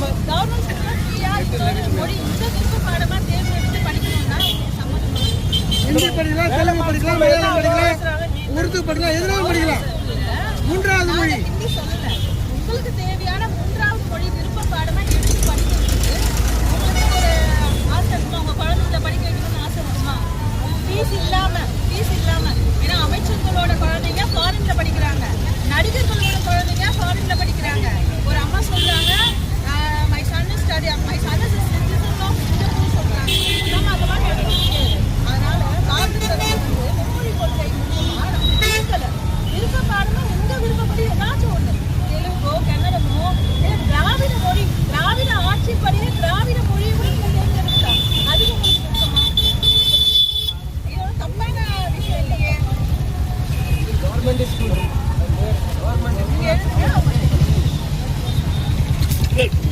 Government ஸ்கூல்ல ஃப்ரீயா மொழி இந்த விருப்ப பாடமா தேர்ந்தெடுத்து படிக்கணும்னா ஹிந்தி படிக்கலாம் தெலுங்கு படிக்கலாம் மலையாளம் படிக்கலாம் உருது படிக்கலாம் எதுனாலும் படிக்கலாம் மூன்றாவது மொழி.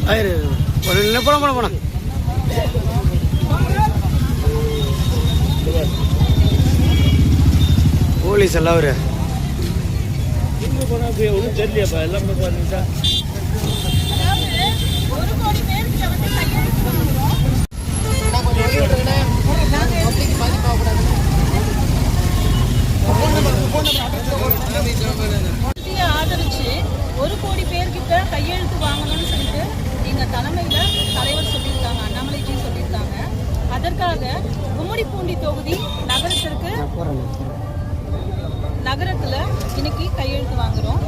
ஆயிரு ஒரு நிமிஷம் போன போன போன போலீஸ் எல்லாம் ஒன்றும் தெரியலையாப்பா எல்லாமே பாருங்க அதாவது ஒரு கோடி பேருக்கு வந்து கையெழுத்து வாங்குறோம் கட்சியை ஆதரிச்சு ஒரு கோடி பேர்கிட்ட கையெழுத்து வாங்கணும்னு சொல்லிட்டு எங்க தலைமையில தலைவர் சொல்லியிருக்காங்க அண்ணாமலைஜி சொல்லியிருக்காங்க அதற்காக கும்மிடிப்பூண்டி தொகுதி நகரத்திற்கு நகரத்துல இன்னைக்கு கையெழுத்து வாங்குறோம்.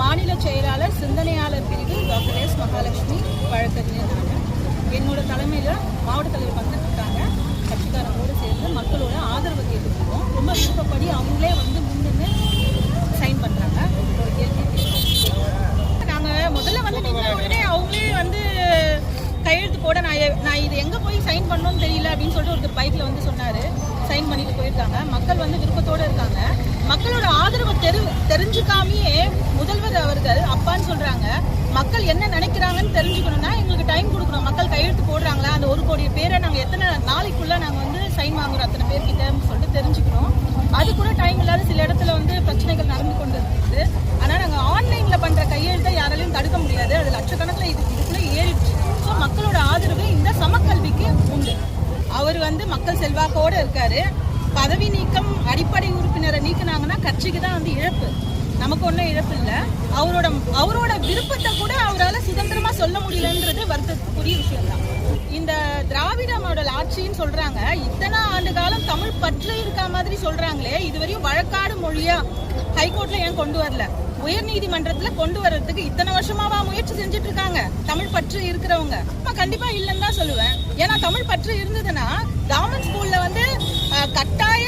மாநில செயலாளர் சிந்தனையாளர் பிரிவு டாக்டர் எஸ். மகாலட்சுமி வழக்கறிஞர். என்னோட தலைமையில மாவட்ட தலைவர் வந்து கூட நான் நான் இது எங்கே போய் சைன் பண்ணணும்னு தெரியல அப்படின்னு சொல்லிட்டு ஒருத்தர் பைக்கில் வந்து சொன்னார். சைன் பண்ணிட்டு போயிருக்காங்க. மக்கள் வந்து விருப்பத்தோடு இருக்காங்க. மக்களோட ஆதரவை தெரு தெரிஞ்சுக்காமையே முதல்வர் அவர்கள் அப்பான்னு சொல்கிறாங்க மக்கள் என்ன நினைக்கிறாங்கன்னு தெரிஞ்சுக்கணும்னா எங்களுக்கு டைம் கொடுக்கணும். மக்கள் கையெழுத்து போடுறாங்களா? அந்த ஒரு கோடி பேரை நாங்கள் எத்தனை நாளைக்குள்ளே நாங்கள் வந்து சைன் வாங்குறோம் அத்தனை பேர்கிட்ட சொல்லிட்டு தெரிஞ்சுக்கணும். அது கூட டைம் இல்லாத சில இடத்துல வந்து பிரச்சனைகள் நடந்து கொண்டு இருக்குது. ஆனால் நாங்கள் ஆன்லைனில் பண்ணுற கையெழுத்தை யாராலையும் தடுக்க முடியாது. அது லட்சக்கணக்கில் இது இதுக்குள்ளே ஏறிடுச்சு. ஸோ மக்களோட ஆதரவு இந்த சமக்கல்விக்கு உண்டு. அவர் வந்து மக்கள் செல்வாக்கோட இருக்காரு. பதவி நீக்கம் அடிப்படை உறுப்பினரை நீக்குனாங்கன்னா கட்சிக்கு தான் வந்து இழப்பு. நமக்கு ஒன்றும் இழப்பு இல்லை. அவரோட அவரோட விருப்பத்தை கூட அவரால் சுதந்திரமாக சொல்ல முடியலன்றது வருத்தத்துக்குரிய விஷயம் தான் இந்த திராவிட மாடல் ஆட்சின்னு சொல்கிறாங்க இத்தனை ஆண்டு காலம் தமிழ் பற்று இருக்க மாதிரி சொல்கிறாங்களே இதுவரையும் வழக்காடு மொழியாக ஹைகோர்ட்டில் ஏன் கொண்டு வரல? உயர் நீதிமன்றத்துல கொண்டு வர்றதுக்கு இத்தனை வருஷமாவா முயற்சி செஞ்சுட்டு இருக்காங்க தமிழ் பற்று இருக்கிறவங்க. நான் கண்டிப்பா இல்லைன்னு தான் சொல்லுவேன். ஏன்னா தமிழ் பற்று இருந்ததுன்னா கவர்மெண்ட் ஸ்கூல்ல வந்து கட்டாய